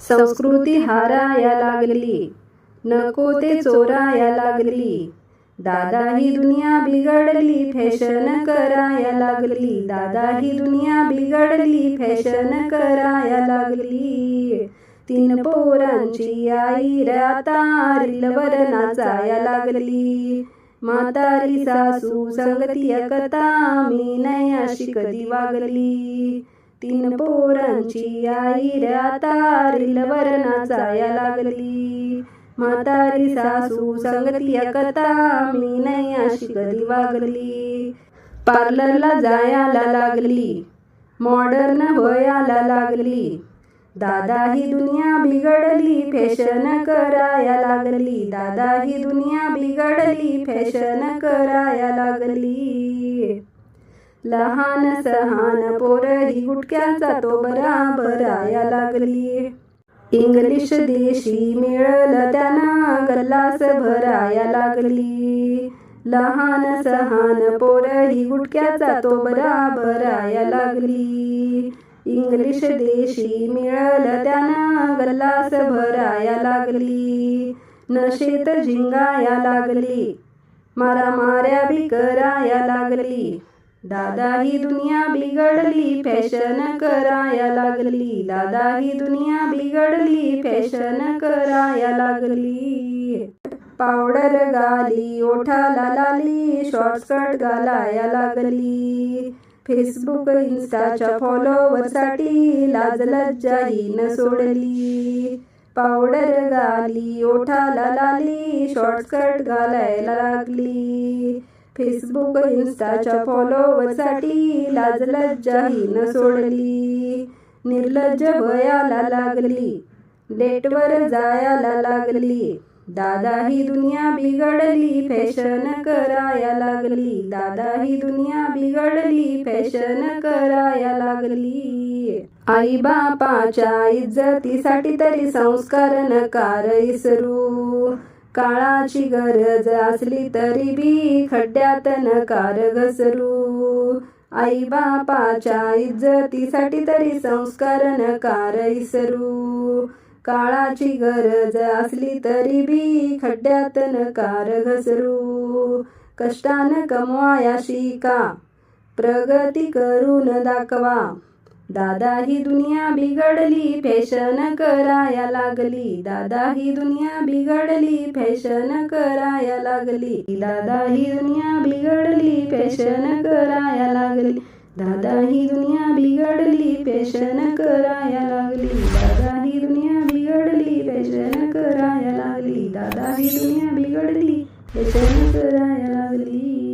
संस्कृती हाराया लागली. नको ते चोराया लागली. दादा ही दुनिया बिघडली फॅशन कराया लागली. दादा ही दुनिया बिघडली फॅशन कराया लागली. तीन पोरांची आई राता रिलवर नाचाया लागली. म्हातारी सासू संगती कथा मी नाही अशी कधी वागली. तीन पोरांची आई तारील वरणा जाया लागली. म्हातारी सासू संगती कथा मी नाही अशी कधी वागली. पार्लरला जायला लागली मॉडर्न व्हायला लागली. दादा ही दुनिया बिघडली फॅशन कराया लागली. दादा ही दुनिया बिघडली फॅशन कराया लागली. लहान सहान पोरही गुटक्याचा तो बराबराया लागली. इंग्लिश देशी मिळलं त्यांना गल्लास भराया लागली. लहान सहान पोर ही गुटक्याचा तो बराबराया लागली. इंग्लिश देशी मिळलं त्यांना गल्लास भराया लागली. नशेत झिंगाया लागली. मारामाऱ्या बी कराया लागली. दादा ही दुनिया बिघडली फॅशन कराया लागली. दादा ही दुनिया बिघडली फॅशन कराया लागली. पावडर गाली ओठाला लाली शॉर्टकट घालाया लागली. फेसबुक इन्स्टाच्या फॉलोवरसाठी लाज लज्जाही न सोडली. पावडर गाली ओठाला लाली शॉर्टकट घालायला लागली. फेसबुक इन्स्टाच्या फॉलोवरसाठी लाज लज्जाही न सोडली. निर्लज्ज भयाला लागली. डेटवर जायला लागली. दादा ही दुनिया बिघडली फॅशन कराया लागली. दादा ही दुनिया बिघडली फॅशन कराया लागली. आई बापाच्या इज्जतीसाठी तरी संस्कार नकार इसरू. काळाची गरज असली तरी बी खड्ड्यात नकार घसरू. आई बापाच्या इज्जतीसाठी तरी संस्कार नकार इसरू. काळाची गरज असली तरी बी खड्ड्यात नकार घसरू. कष्टानं कमवाया शिका प्रगती करून दाखवा. दादा ही दुनिया बिघडली फॅशन कराया लागली. दादा ही दुनिया बिघडली फॅशन कराया लागली. दादा ही दुनिया बिघडली फॅशन कराया लागली. दादा ही दुनिया बिघडली फॅशन कराया लागली. दादा ही दुनिया बिघडली फॅशन कराया लागली. दादा ही दुनिया बिघडली फॅशन कराया लागली.